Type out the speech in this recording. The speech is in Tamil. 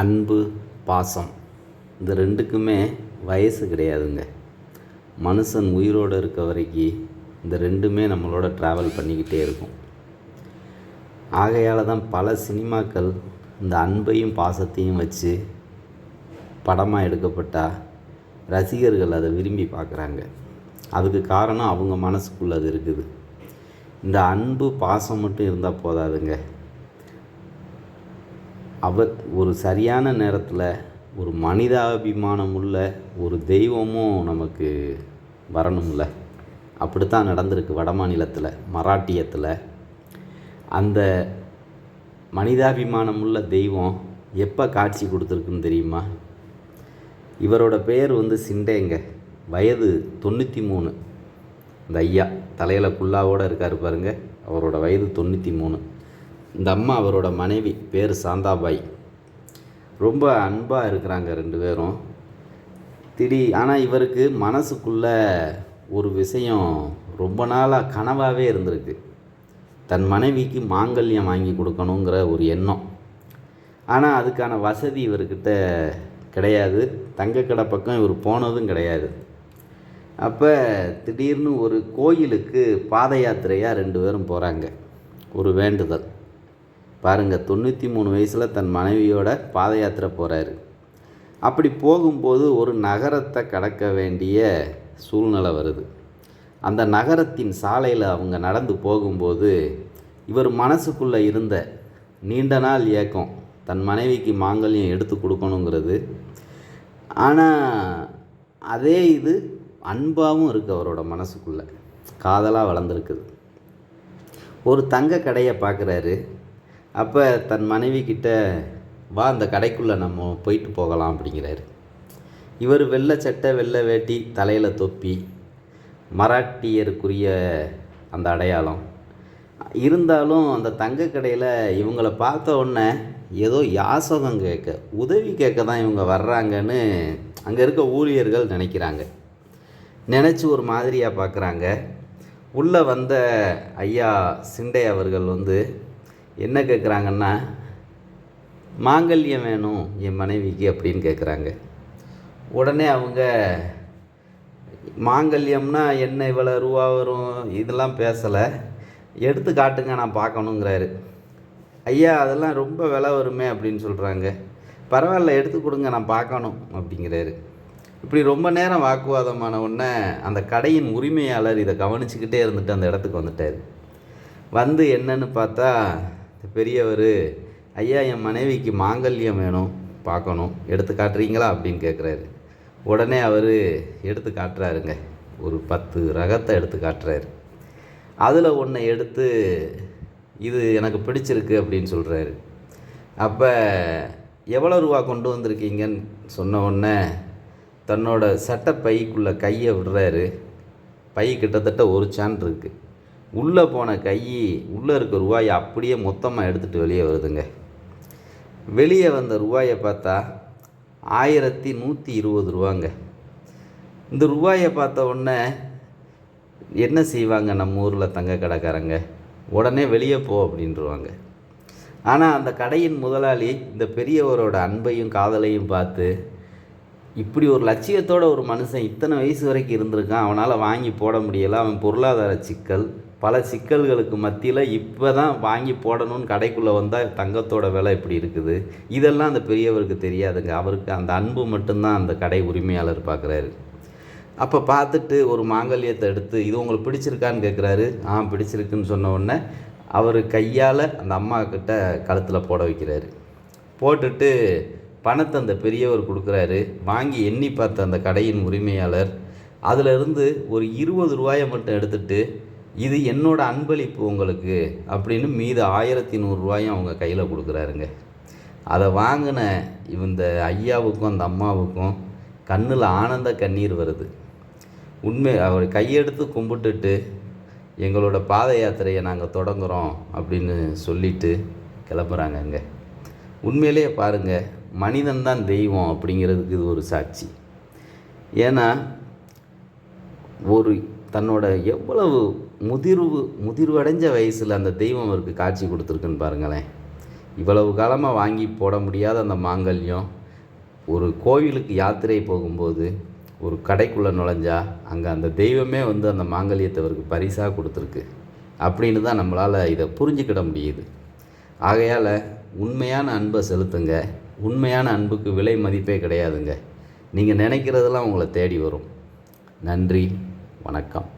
அன்பு பாசம். இந்த ரெண்டுக்குமே வயசு கிடையாதுங்க. மனுஷன் உயிரோடு இருக்க வரைக்கும் இந்த ரெண்டுமே நம்மளோட ட்ராவல் பண்ணிக்கிட்டே இருக்கும். ஆகையால் தான் பல சினிமாக்கள் இந்த அன்பையும் பாசத்தையும் வச்சு படமாக எடுக்கப்பட்டால் ரசிகர்கள் அதை விரும்பி பார்க்குறாங்க. அதுக்கு காரணம் அவங்க மனசுக்குள்ளே அது இருக்குது. இந்த அன்பு பாசம் மட்டும் இருந்தால் போதாதுங்க. அவர் ஒரு சரியான நேரத்தில் ஒரு மனிதாபிமானம் உள்ள ஒரு தெய்வமும் நமக்கு வரணும்ல? அப்படித்தான் நடந்திருக்கு வட மாநிலத்தில் மராட்டியத்தில். அந்த மனிதாபிமானம் உள்ள தெய்வம் எப்போ காட்சி கொடுத்துருக்குன்னு தெரியுமா? இவரோட பெயர் வந்து சிண்டேங்க. வயது தொண்ணூற்றி மூணு. இந்த ஐயா தலையில் குல்லாவோடு இருக்கார் பாருங்க. அவரோட வயது தொண்ணூற்றி மூணு. இந்த அம்மா அவரோட மனைவி பேர் சாந்தாபாய். ரொம்ப அன்பாக இருக்கிறாங்க ரெண்டு பேரும். திடீ ஆனால் இவருக்கு மனசுக்குள்ள ஒரு விஷயம் ரொம்ப நாளாக கனவாகவே இருந்திருக்கு. தன் மனைவிக்கு மாங்கல்யம் வாங்கி கொடுக்கணுங்கிற ஒரு எண்ணம். ஆனால் அதுக்கான வசதி இவர்கிட்ட கிடையாது. தங்கக்கடை பக்கம் இவர் போனதும் கிடையாது. அப்போ திடீர்னு ஒரு கோயிலுக்கு பாத யாத்திரையாக ரெண்டு பேரும் போகிறாங்க ஒரு வேண்டுதல். பாருங்கள் தொண்ணூற்றி மூணு வயசில் தன் மனைவியோட பாத யாத்திரை போகிறாரு அப்படி போகும்போது ஒரு நகரத்தை கடக்க வேண்டிய சூழ்நிலை வருது. அந்த நகரத்தின் சாலையில் அவங்க நடந்து போகும்போது இவர் மனசுக்குள்ளே இருந்த நீண்ட நாள் ஏக்கம் தன் மனைவிக்கு மாங்கல்யம் எடுத்து கொடுக்கணுங்கிறது. ஆனால் அதே இது அன்பாகவும் இருக்குது அவரோட மனசுக்குள்ளே. காதலாக வளர்ந்துருக்குது. ஒரு தங்க கடையை பார்க்குறாரு அப்போ தன் மனைவி கிட்ட வா அந்த கடைக்குள்ளே நம்ம போயிட்டு போகலாம் அப்படிங்கிறாரு. இவர் வெள்ளை சட்டை வெள்ளை வேட்டி தலையில் தொப்பி மராட்டியருக்குரிய அந்த அடையாளம். இருந்தாலும் அந்த தங்க கடையில் இவங்கள பார்த்த உடனே ஏதோ யாசகம் கேட்க உதவி கேட்க தான் இவங்க வர்றாங்கன்னு அங்கே இருக்க ஊழியர்கள் நினைக்கிறாங்க. நினச்சி ஒரு மாதிரியாக பார்க்குறாங்க உள்ளே வந்த ஐயா சிண்டை அவர்கள் வந்து என்ன கேட்குறாங்கன்னா மாங்கல்யம் வேணும் என் மனைவிக்கு அப்படின்னு கேட்குறாங்க உடனே அவங்க மாங்கல்யம்னா என்ன இவ்வளோ ரூபா வரும்? இதெல்லாம் பேசலை. எடுத்து காட்டுங்க நான் பார்க்கணுங்கிறாரு. ஐயா அதெல்லாம் ரொம்ப விலை வருமே அப்படின்னு சொல்கிறாங்க பரவாயில்ல எடுத்து கொடுங்க நான் பார்க்கணும் அப்படிங்கிறாரு. இப்படி ரொம்ப நேரம் வாக்குவாதமான உடனே அந்த கடையின் உரிமையாளர் இதை கவனிச்சுக்கிட்டே இருந்துட்டு அந்த இடத்துக்கு வந்துட்டார். வந்து என்னன்னு பார்த்தா பெரியவர் ஐயா என் மனைவிக்கு மாங்கல்யம் வேணும் பார்க்கணும் எடுத்து காட்டுறீங்களா? அப்படின்னு கேட்குறாரு உடனே அவர் எடுத்து காட்டுறாருங்க. ஒரு பத்து ரகத்தை எடுத்து காட்டுறாரு. அதில் ஒன்றை எடுத்து இது எனக்கு பிடிச்சிருக்கு அப்படின்னு சொல்கிறாரு அப்போ எவ்வளோ ரூபா கொண்டு வந்திருக்கீங்கன்னு சொன்ன உடனே தன்னோட சட்டை பைக்குள்ளே கையை விடுறாரு. பை கிட்டத்தட்ட ஒரு சான் இருக்குது உள்ளே போன கை உள்ளே இருக்க ரூபாயை அப்படியே மொத்தமாக எடுத்துகிட்டு வெளியே வருதுங்க. வெளியே வந்த ரூபாயை பார்த்தா ஆயிரத்தி நூற்றி இருபது ரூபாங்க. இந்த ரூபாயை பார்த்த உடனே என்ன செய்வாங்க நம்ம ஊரில் தங்க கடைக்காரங்க? உடனே வெளியே போ அப்படின்றவாங்க. ஆனால் அந்த கடையின் முதலாளி இந்த பெரியவரோட அன்பையும் காதலையும் பார்த்து இப்படி ஒரு லட்சியத்தோட ஒரு மனுஷன் இத்தனை வயசு வரைக்கும் இருந்திருக்கான் அவனால் வாங்கி போட முடியலை அவன் பொருளாதார சிக்கல் பல சிக்கல்களுக்கு மத்தியில் இப்போ தான் வாங்கி போடணும்னு கடைக்குள்ளே வந்தால் தங்கத்தோட விலை இப்படி இருக்குது. இதெல்லாம் அந்த பெரியவருக்கு தெரியாதுங்க. அவருக்கு அந்த அன்பு மட்டும்தான் அந்த கடை உரிமையாளர் பார்க்குறாரு அப்போ பார்த்துட்டு ஒரு மாங்கல்யத்தை எடுத்து இது உங்களுக்கு பிடிச்சிருக்கான்னு கேட்குறாரு ஆ பிடிச்சிருக்குன்னு சொன்ன உடனே அவர் கையால் அந்த அம்மா கிட்ட கழுத்தில் போட வைக்கிறாரு. போட்டுட்டு பணத்தை அந்த பெரியவர் கொடுக்குறாரு. வாங்கி எண்ணி பார்த்த அந்த கடையின் உரிமையாளர் அதிலிருந்து ஒரு இருபது ரூபாயை மட்டும் எடுத்துட்டு இது என்னோடய அன்பளிப்பு உங்களுக்கு அப்படின்னு மீது ஆயிரத்தி நூறுரூவாயும் அவங்க கையில் கொடுக்குறாருங்க. அதை வாங்கின இந்த ஐயாவுக்கும் அந்த அம்மாவுக்கும் கண்ணில் ஆனந்த கண்ணீர் வருது. உண்மை அவர் கையெடுத்து கும்பிட்டுட்டு எங்களோட பாத யாத்திரையை நாங்கள் தொடங்குகிறோம் அப்படின்னு சொல்லிட்டு கிளம்புறாங்க அங்கே உண்மையிலேயே பாருங்கள் மனிதன் தான் தெய்வம் அப்படிங்கிறதுக்கு இது ஒரு சாட்சி. ஏன்னா ஒரு தன்னோட எவ்வளவு முதிர்வு முதிர்வடைஞ்ச வயசில் அந்த தெய்வம் அவருக்கு காட்சி கொடுத்துருக்குன்னு பாருங்களேன். இவ்வளவு காலமாக வாங்கி போட முடியாத அந்த மாங்கல்யம் ஒரு கோவிலுக்கு யாத்திரை போகும்போது ஒரு கடைக்குள்ளே நுழைஞ்சா அங்கே அந்த தெய்வமே வந்து அந்த மாங்கல்யத்தை அவருக்கு பரிசாக கொடுத்துருக்கு. அப்படின்னு தான் நம்மளால் இதை புரிஞ்சுக்கிட முடியுது. ஆகையால் உண்மையான அன்பை செலுத்துங்க. உண்மையான அன்புக்கு விலை மதிப்பே கிடையாதுங்க. நீங்கள் நினைக்கிறதெல்லாம் உங்களை தேடி வரும். நன்றி. வணக்கம்.